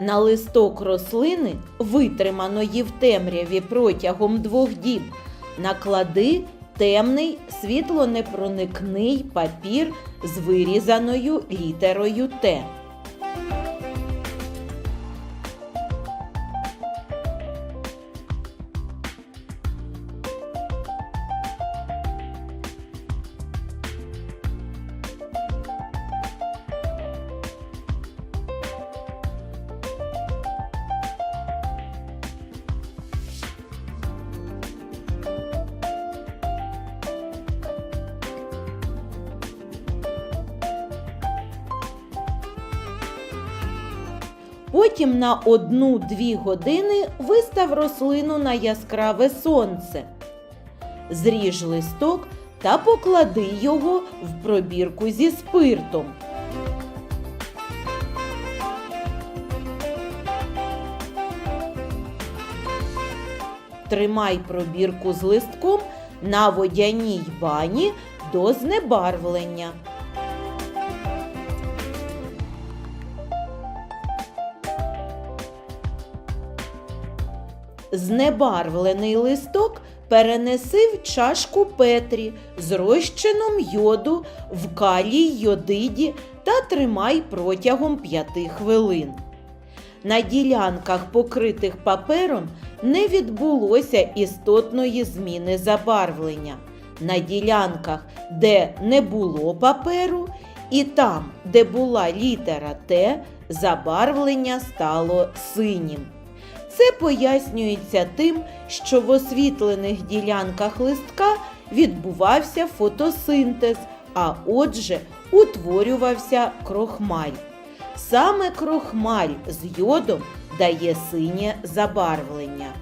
На листок рослини, витриманої в темряві протягом двох діб, наклади темний світлонепроникний папір з вирізаною літерою Т. Потім на 1-2 години вистав рослину на яскраве сонце. Зріж листок та поклади його в пробірку зі спиртом. Тримай пробірку з листком на водяній бані до знебарвлення. Знебарвлений листок перенеси в чашку Петрі з розчином йоду в калій йодиді та тримай протягом 5 хвилин. На ділянках, покритих папером, не відбулося істотної зміни забарвлення. На ділянках, де не було паперу, і там, де була літера Т, забарвлення стало синім. Це пояснюється тим, що в освітлених ділянках листка відбувався фотосинтез, а отже, утворювався крохмаль. Саме крохмаль з йодом дає синє забарвлення.